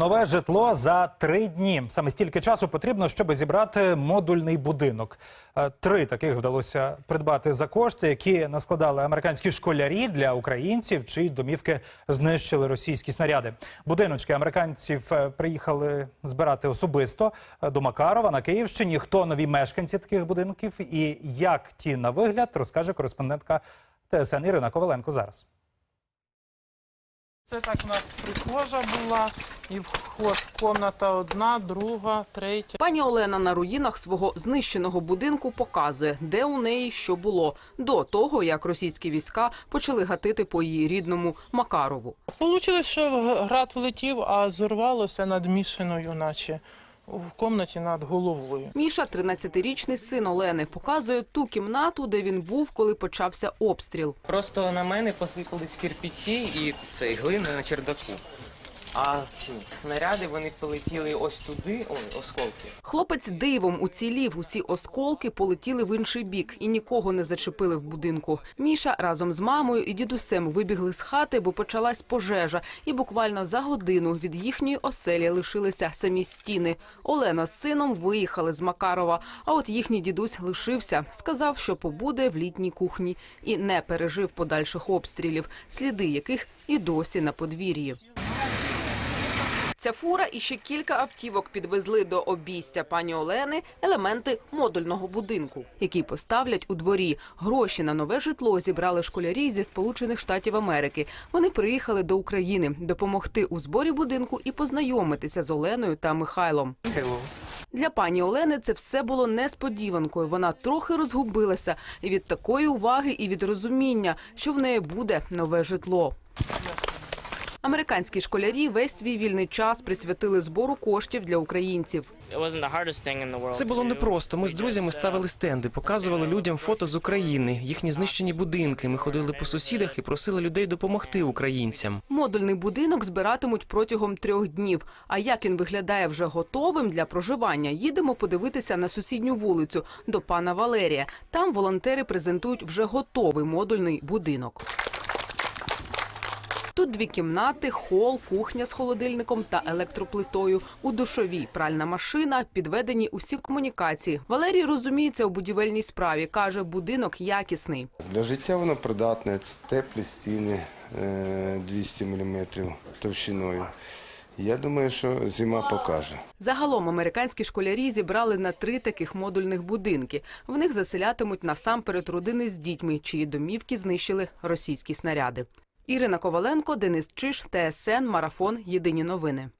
Нове житло за три дні. Саме стільки часу потрібно, щоб зібрати модульний будинок. Е, Три таких вдалося придбати за кошти, які наскладали американські школярі для українців, чиї домівки знищили російські снаряди. Будиночки американців е, приїхали збирати особисто е, до Макарова на Київщині. Хто нові мешканці таких будинків і як ті на вигляд, розкаже кореспондентка ТСН Ірина Коваленко зараз. Це так у нас прихожа була, і вход, комната одна, друга, третя. Пані Олена на руїнах свого знищеного будинку показує, де у неї що було до того, як російські війська почали гатити по її рідному Макарову. Получилось, що град влетів, а зорвалося над мішаною, наче в комнаті над головою. Міша, 13-річний син Олени, показує ту кімнату, де він був, коли почався обстріл. Просто на мене посипались кирпичі і цей глина на чердаку. А ці снаряди вони полетіли ось туди, ой, осколки. Хлопець дивом уцілів. Усі осколки полетіли в інший бік і нікого не зачепили в будинку. Міша разом з мамою і дідусем вибігли з хати, бо почалась пожежа. І буквально за годину від їхньої оселі лишилися самі стіни. Олена з сином виїхали з Макарова. А от їхній дідусь лишився. Сказав, що побуде в літній кухні і не пережив подальших обстрілів, сліди яких і досі на подвір'ї. Ця фура і ще кілька автівок підвезли до обійстя пані Олени елементи модульного будинку, який поставлять у дворі. Гроші на нове житло зібрали школярі зі Сполучених Штатів Америки. Вони приїхали до України допомогти у зборі будинку і познайомитися з Оленою та Михайлом. Для пані Олени це все було несподіванкою. Вона трохи розгубилася і від такої уваги, і від розуміння, що в неї буде нове житло. Американські школярі весь свій вільний час присвятили збору коштів для українців. Це було непросто. Ми з друзями ставили стенди, показували людям фото з України, їхні знищені будинки. Ми ходили по сусідах і просили людей допомогти українцям. Модульний будинок збиратимуть протягом трьох днів. А як він виглядає вже готовим для проживання, їдемо подивитися на сусідню вулицю до пана Валерія. Там волонтери презентують вже готовий модульний будинок. Тут дві кімнати, хол, кухня з холодильником та електроплитою. У душовій пральна машина, підведені усі комунікації. Валерій розуміється у будівельній справі. каже, будинок якісний. Для життя воно придатне, теплі стіни е, 200 мм товщиною. Я думаю, що зима покаже. Загалом американські школярі зібрали на три таких модульних будинки. В них заселятимуть насамперед родини з дітьми, чиї домівки знищили російські снаряди. Ірина Коваленко, Денис Чиш, ТСН, Марафон. Єдині новини.